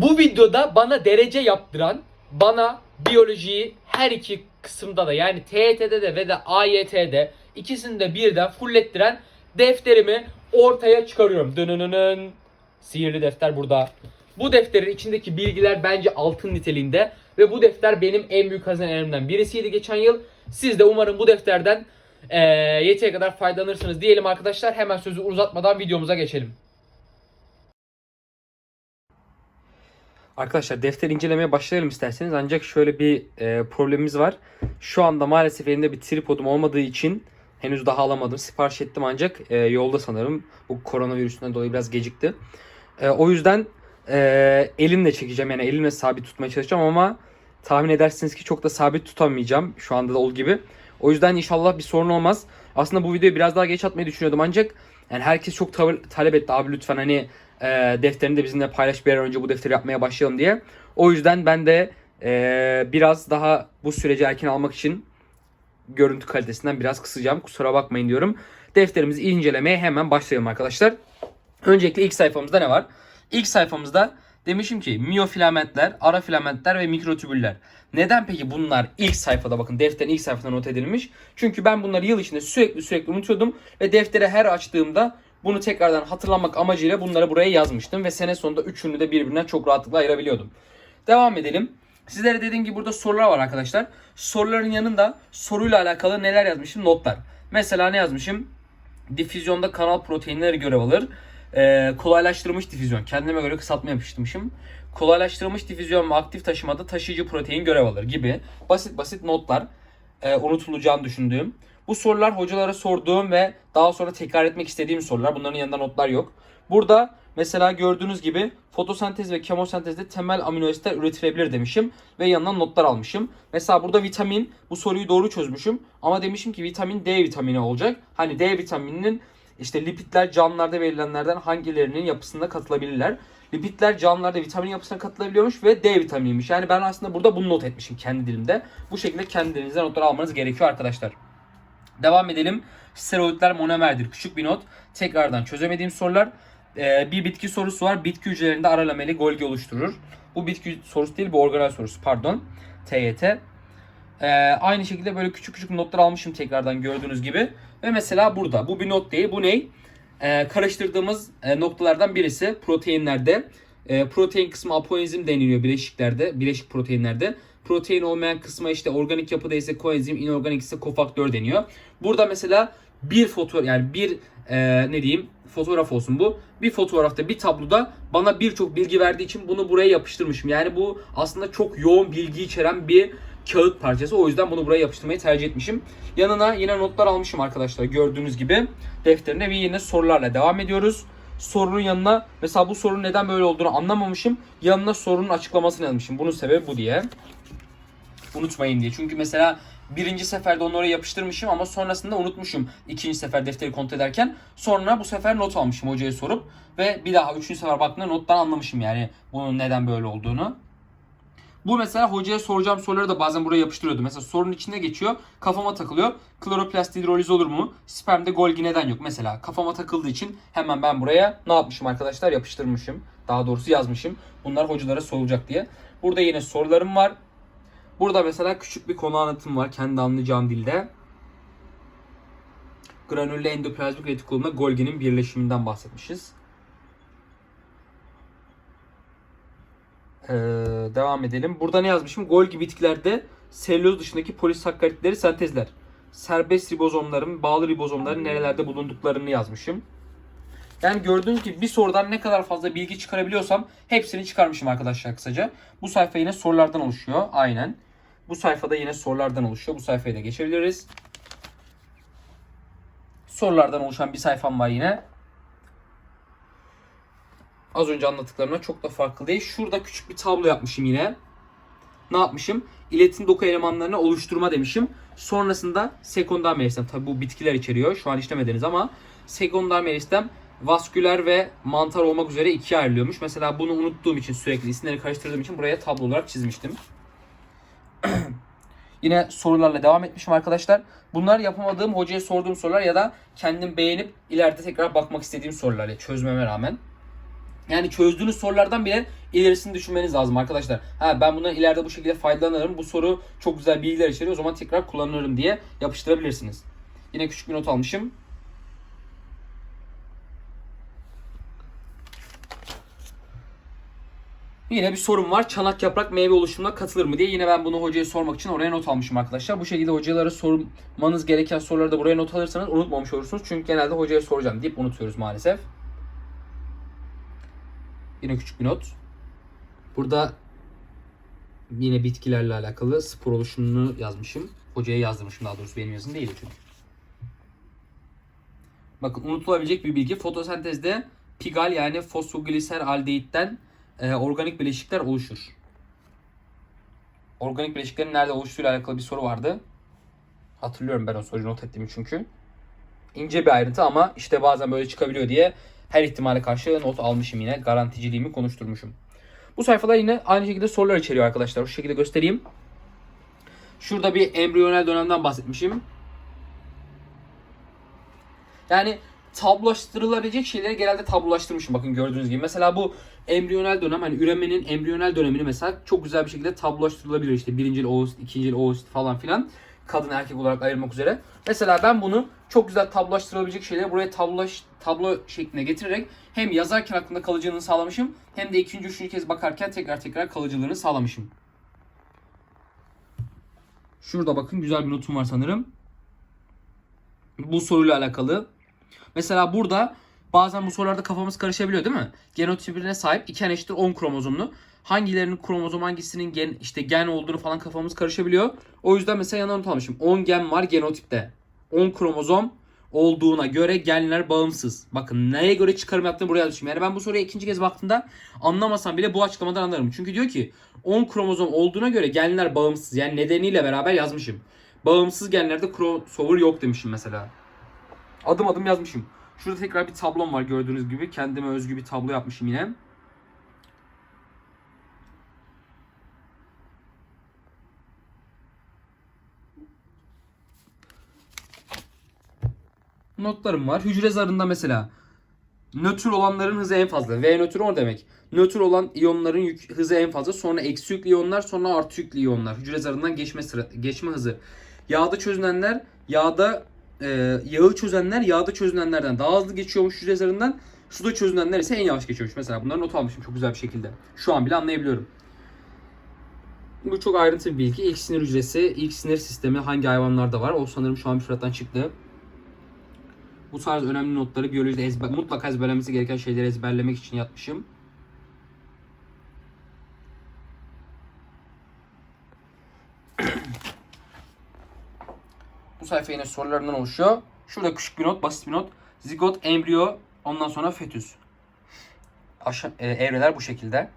Bu videoda bana derece yaptıran, bana biyolojiyi her iki kısımda da yani TYT'de de ve de AYT'de ikisini de birden fullettiren defterimi ortaya çıkarıyorum. Dönönönön. Sihirli defter burada. Bu defterin içindeki bilgiler bence altın niteliğinde ve bu defter benim en büyük hazinelerimden birisiydi geçen yıl. Siz de umarım bu defterden eee yeteri kadar faydalanırsınız diyelim arkadaşlar. Hemen sözü uzatmadan videomuza geçelim. Arkadaşlar defter incelemeye başlayalım isterseniz ancak şöyle bir e, problemimiz var. Şu anda maalesef elimde bir tripodum olmadığı için henüz daha alamadım. Sipariş ettim ancak e, yolda sanırım. Bu koronavirüsünden dolayı biraz gecikti. E, o yüzden e, elimle çekeceğim yani elimle sabit tutmaya çalışacağım ama tahmin edersiniz ki çok da sabit tutamayacağım şu anda da ol gibi. O yüzden inşallah bir sorun olmaz. Aslında bu videoyu biraz daha geç atmayı düşünüyordum ancak yani herkes çok talep etti abi lütfen hani e, defterini de bizimle paylaş bir önce bu defteri yapmaya başlayalım diye. O yüzden ben de e, biraz daha bu süreci erken almak için görüntü kalitesinden biraz kısacağım. Kusura bakmayın diyorum. Defterimizi incelemeye hemen başlayalım arkadaşlar. Öncelikle ilk sayfamızda ne var? İlk sayfamızda demişim ki miyofilamentler, ara filamentler ve mikrotübüller. Neden peki bunlar ilk sayfada bakın defterin ilk sayfasında not edilmiş? Çünkü ben bunları yıl içinde sürekli sürekli unutuyordum ve deftere her açtığımda bunu tekrardan hatırlamak amacıyla bunları buraya yazmıştım ve sene sonunda üçünü de birbirinden çok rahatlıkla ayırabiliyordum. Devam edelim. Sizlere dediğim gibi burada sorular var arkadaşlar. Soruların yanında soruyla alakalı neler yazmışım? Notlar. Mesela ne yazmışım? Difüzyonda kanal proteinleri görev alır. Ee, kolaylaştırılmış difüzyon. Kendime göre kısaltma yapıştırmışım. Kolaylaştırılmış difüzyon ve aktif taşımada taşıyıcı protein görev alır gibi basit basit notlar e, unutulacağını düşündüğüm. Bu sorular hocalara sorduğum ve daha sonra tekrar etmek istediğim sorular. Bunların yanında notlar yok. Burada mesela gördüğünüz gibi fotosentez ve kemosentezde temel amino asitler üretilebilir demişim ve yanından notlar almışım. Mesela burada vitamin bu soruyu doğru çözmüşüm ama demişim ki vitamin D vitamini olacak. Hani D vitamininin işte lipidler canlılarda verilenlerden hangilerinin yapısında katılabilirler. Lipidler canlılarda vitamin yapısına katılabiliyormuş ve D vitaminiymiş. Yani ben aslında burada bunu not etmişim kendi dilimde. Bu şekilde kendi dilinizden notlar almanız gerekiyor arkadaşlar. Devam edelim. Steroidler monomerdir. Küçük bir not. Tekrardan çözemediğim sorular. Ee, bir bitki sorusu var. Bitki hücrelerinde ara lameli Golgi oluşturur. Bu bitki sorusu değil bu organel sorusu pardon. TYT. Ee, aynı şekilde böyle küçük küçük notlar almışım tekrardan gördüğünüz gibi. Ve mesela burada bu bir not değil. Bu ne? Ee, karıştırdığımız e, noktalardan birisi proteinlerde. E, protein kısmı apoenzim deniliyor bileşiklerde, bileşik proteinlerde. Protein olmayan kısma işte organik yapıda ise koenzim, inorganik ise kofaktör deniyor. Burada mesela bir foto yani bir e, ne diyeyim fotoğraf olsun bu. Bir fotoğrafta bir tabloda bana birçok bilgi verdiği için bunu buraya yapıştırmışım. Yani bu aslında çok yoğun bilgi içeren bir kağıt parçası. O yüzden bunu buraya yapıştırmayı tercih etmişim. Yanına yine notlar almışım arkadaşlar gördüğünüz gibi. Defterine ve yine sorularla devam ediyoruz. Sorunun yanına mesela bu sorunun neden böyle olduğunu anlamamışım. Yanına sorunun açıklamasını yazmışım. Bunun sebebi bu diye. Unutmayın diye. Çünkü mesela birinci seferde onu oraya yapıştırmışım ama sonrasında unutmuşum. ikinci sefer defteri kontrol ederken. Sonra bu sefer not almışım hocaya sorup. Ve bir daha üçüncü sefer baktığımda nottan anlamışım yani bunun neden böyle olduğunu. Bu mesela hocaya soracağım soruları da bazen buraya yapıştırıyordum. Mesela sorunun içinde geçiyor. Kafama takılıyor. Kloroplast hidroliz olur mu? Spermde Golgi neden yok? Mesela kafama takıldığı için hemen ben buraya ne yapmışım arkadaşlar? Yapıştırmışım. Daha doğrusu yazmışım. Bunlar hocalara sorulacak diye. Burada yine sorularım var. Burada mesela küçük bir konu anlatım var. Kendi anlayacağım dilde. Granüllü endoplazmik retikulumla Golgi'nin birleşiminden bahsetmişiz. Ee, devam edelim. Burada ne yazmışım? Golgi bitkilerde selüloz dışındaki polisakkaritleri sentezler. Serbest ribozomların, bağlı ribozomların nerelerde bulunduklarını yazmışım. Yani gördüğünüz gibi bir sorudan ne kadar fazla bilgi çıkarabiliyorsam hepsini çıkarmışım arkadaşlar kısaca. Bu sayfa yine sorulardan oluşuyor. Aynen. Bu sayfada yine sorulardan oluşuyor. Bu sayfayı da geçebiliriz. Sorulardan oluşan bir sayfam var yine. Az önce anlattıklarımla çok da farklı değil. Şurada küçük bir tablo yapmışım yine. Ne yapmışım? İletim doku elemanlarını oluşturma demişim. Sonrasında sekonder meristem. Tabi bu bitkiler içeriyor. Şu an işlemediniz ama sekonder meristem vasküler ve mantar olmak üzere ikiye ayrılıyormuş. Mesela bunu unuttuğum için sürekli isimleri karıştırdığım için buraya tablo olarak çizmiştim. Yine sorularla devam etmişim arkadaşlar. Bunlar yapamadığım hocaya sorduğum sorular ya da kendim beğenip ileride tekrar bakmak istediğim sorular çözmeme rağmen. Yani çözdüğünüz sorulardan bile ilerisini düşünmeniz lazım arkadaşlar. Ha ben bundan ileride bu şekilde faydalanırım. Bu soru çok güzel bilgiler içeriyor. O zaman tekrar kullanırım diye yapıştırabilirsiniz. Yine küçük bir not almışım. Yine bir sorum var. Çanak yaprak meyve oluşumuna katılır mı diye. Yine ben bunu hocaya sormak için oraya not almışım arkadaşlar. Bu şekilde hocalara sormanız gereken soruları da buraya not alırsanız unutmamış olursunuz. Çünkü genelde hocaya soracağım deyip unutuyoruz maalesef. Yine küçük bir not. Burada yine bitkilerle alakalı spor oluşumunu yazmışım. Hocaya yazdırmışım daha doğrusu benim yazım değil çünkü. Bakın unutulabilecek bir bilgi. Fotosentezde pigal yani fosfogliser aldehitten e, organik bileşikler oluşur. Organik bileşiklerin nerede oluştuğuyla alakalı bir soru vardı. Hatırlıyorum ben o soruyu not ettiğimi çünkü. İnce bir ayrıntı ama işte bazen böyle çıkabiliyor diye her ihtimale karşı not almışım yine. Garanticiliğimi konuşturmuşum. Bu sayfada yine aynı şekilde sorular içeriyor arkadaşlar. Şu şekilde göstereyim. Şurada bir embriyonel dönemden bahsetmişim. Yani tablolaştırılabilecek şeyleri genelde tablolaştırmışım. Bakın gördüğünüz gibi. Mesela bu embriyonel dönem hani üremenin embriyonel dönemini mesela çok güzel bir şekilde tablolaştırılabilir. İşte birincil oosit, ikincil oosit falan filan. Kadın erkek olarak ayırmak üzere. Mesela ben bunu çok güzel tablolaştırılabilecek şeyleri buraya tablolaş, tablo şekline getirerek hem yazarken aklında kalıcılığını sağlamışım hem de ikinci üçüncü kez bakarken tekrar tekrar kalıcılığını sağlamışım. Şurada bakın güzel bir notum var sanırım. Bu soruyla alakalı. Mesela burada bazen bu sorularda kafamız karışabiliyor değil mi? Genotipine sahip 2 eşittir 10 kromozomlu. Hangilerinin kromozom hangisinin gen işte gen olduğunu falan kafamız karışabiliyor. O yüzden mesela yanına not almışım. 10 gen var genotipte. 10 kromozom olduğuna göre genler bağımsız. Bakın neye göre çıkarım yaptığını buraya yazmışım. Yani ben bu soruya ikinci kez baktığımda anlamasam bile bu açıklamadan anlarım. Çünkü diyor ki 10 kromozom olduğuna göre genler bağımsız. Yani nedeniyle beraber yazmışım. Bağımsız genlerde crossover yok demişim mesela. Adım adım yazmışım. Şurada tekrar bir tablom var gördüğünüz gibi. Kendime özgü bir tablo yapmışım yine. Notlarım var. Hücre zarında mesela nötr olanların hızı en fazla. V nötr o demek. Nötr olan iyonların yük, hızı en fazla. Sonra eksi yüklü iyonlar, sonra artı yüklü iyonlar. Hücre zarından geçme sıra, geçme hızı. Yağda çözünenler yağda e, yağı çözenler yağda çözünenlerden daha hızlı geçiyormuş hücre zarından. Suda çözünenler ise en yavaş geçiyormuş. Mesela bunları not almışım çok güzel bir şekilde. Şu an bile anlayabiliyorum. Bu çok ayrıntı bir bilgi. İlk sinir hücresi, ilk sinir sistemi hangi hayvanlarda var? O sanırım şu an müfredattan çıktı. Bu tarz önemli notları biyolojide ezber, mutlaka ezberlemesi gereken şeyleri ezberlemek için yapmışım. Sayfa yine sorularından oluşuyor. Şurada küçük bir not, basit bir not. Zigot, embriyo, ondan sonra fetüs. Aşa- e, evreler bu şekilde.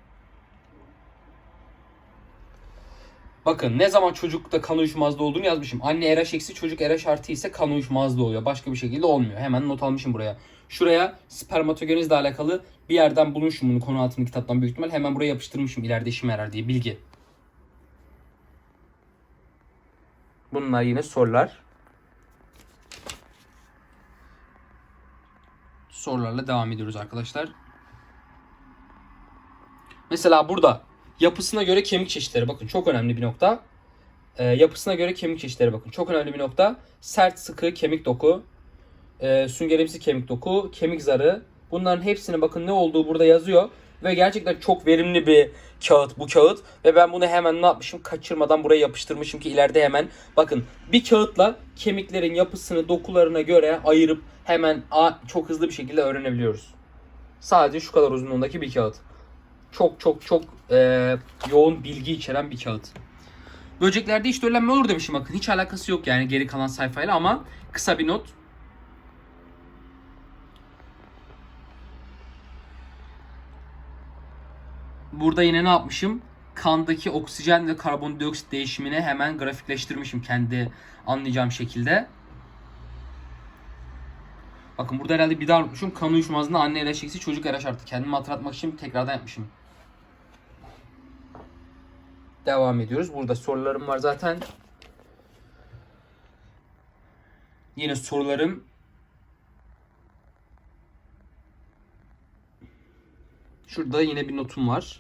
Bakın ne zaman çocukta kan uyuşmazlığı olduğunu yazmışım. Anne RH eksi çocuk RH artı ise kan uyuşmazlığı oluyor. Başka bir şekilde olmuyor. Hemen not almışım buraya. Şuraya spermatogenezle alakalı bir yerden bulmuşum bunu konu altında kitaptan büyük ihtimal. Hemen buraya yapıştırmışım ileride işime yarar diye bilgi. Bunlar yine sorular. Sorularla devam ediyoruz arkadaşlar. Mesela burada yapısına göre kemik çeşitleri bakın çok önemli bir nokta. Ee, yapısına göre kemik çeşitleri bakın çok önemli bir nokta. Sert sıkı kemik doku, e, süngerimsi kemik doku, kemik zarı. Bunların hepsine bakın ne olduğu burada yazıyor. Ve gerçekten çok verimli bir kağıt bu kağıt. Ve ben bunu hemen ne yapmışım? Kaçırmadan buraya yapıştırmışım ki ileride hemen bakın bir kağıtla kemiklerin yapısını dokularına göre ayırıp hemen çok hızlı bir şekilde öğrenebiliyoruz. Sadece şu kadar uzunluğundaki bir kağıt. Çok çok çok e, yoğun bilgi içeren bir kağıt. Böceklerde hiç döllenme olur demişim bakın. Hiç alakası yok yani geri kalan sayfayla ama kısa bir not. Burada yine ne yapmışım? Kandaki oksijen ve karbondioksit değişimini hemen grafikleştirmişim kendi anlayacağım şekilde. Bakın burada herhalde bir daha unutmuşum. Kan uyuşmazlığında anne RH eksi çocuk RH artı. Kendimi hatırlatmak için tekrardan yapmışım. Devam ediyoruz. Burada sorularım var zaten. Yine sorularım Şurada yine bir notum var.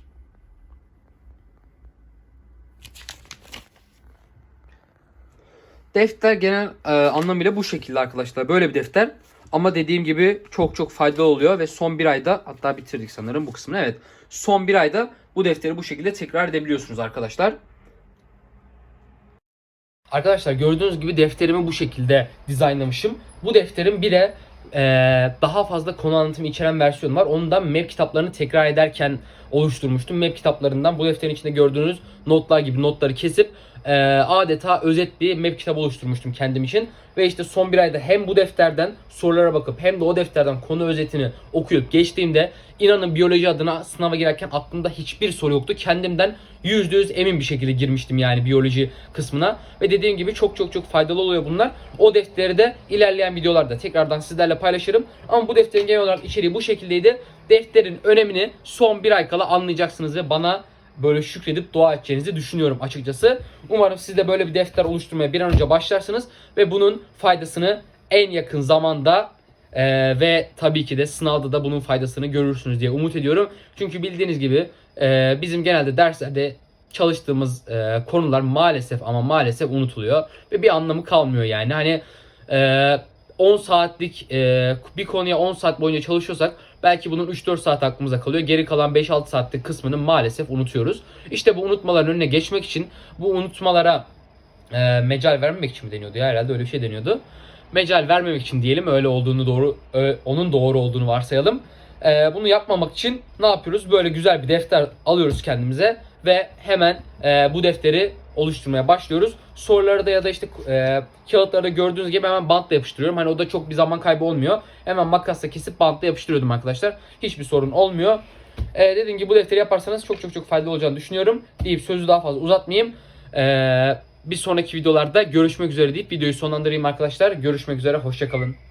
Defter genel e, anlamıyla bu şekilde arkadaşlar. Böyle bir defter. Ama dediğim gibi çok çok faydalı oluyor ve son bir ayda hatta bitirdik sanırım bu kısmını. Evet. Son bir ayda bu defteri bu şekilde tekrar edebiliyorsunuz arkadaşlar. Arkadaşlar gördüğünüz gibi defterimi bu şekilde dizaynlamışım. Bu defterin bir de e, daha fazla konu anlatımı içeren versiyonu var. Onu da map kitaplarını tekrar ederken oluşturmuştum. Map kitaplarından bu defterin içinde gördüğünüz notlar gibi notları kesip e, adeta özet bir map kitabı oluşturmuştum kendim için. Ve işte son bir ayda hem bu defterden sorulara bakıp hem de o defterden konu özetini okuyup geçtiğimde inanın biyoloji adına sınava girerken aklımda hiçbir soru yoktu. Kendimden %100 emin bir şekilde girmiştim yani biyoloji kısmına. Ve dediğim gibi çok çok çok faydalı oluyor bunlar. O defteri de ilerleyen videolarda tekrardan sizlerle paylaşırım. Ama bu defterin genel olarak içeriği bu şekildeydi. Defterin önemini son bir ay kala anlayacaksınız ve bana böyle şükredip dua edeceğinizi düşünüyorum açıkçası. Umarım siz de böyle bir defter oluşturmaya bir an önce başlarsınız ve bunun faydasını en yakın zamanda e, ve tabii ki de sınavda da bunun faydasını görürsünüz diye umut ediyorum. Çünkü bildiğiniz gibi e, bizim genelde derslerde çalıştığımız e, konular maalesef ama maalesef unutuluyor ve bir anlamı kalmıyor yani. Hani e, 10 saatlik e, bir konuya 10 saat boyunca çalışıyorsak belki bunun 3-4 saat aklımıza kalıyor. Geri kalan 5-6 saatlik kısmını maalesef unutuyoruz. İşte bu unutmaların önüne geçmek için bu unutmalara e, mecal vermemek için mi deniyordu ya herhalde öyle bir şey deniyordu. Mecal vermemek için diyelim öyle olduğunu doğru ö- onun doğru olduğunu varsayalım. E, bunu yapmamak için ne yapıyoruz? Böyle güzel bir defter alıyoruz kendimize ve hemen e, bu defteri oluşturmaya başlıyoruz. Soruları da ya da işte e, kağıtları da gördüğünüz gibi hemen bantla yapıştırıyorum. Hani o da çok bir zaman kaybı olmuyor. Hemen makasla kesip bantla yapıştırıyordum arkadaşlar. Hiçbir sorun olmuyor. E, dediğim gibi bu defteri yaparsanız çok çok çok faydalı olacağını düşünüyorum. Deyip sözü daha fazla uzatmayayım. E, bir sonraki videolarda görüşmek üzere deyip videoyu sonlandırayım arkadaşlar. Görüşmek üzere. Hoşçakalın.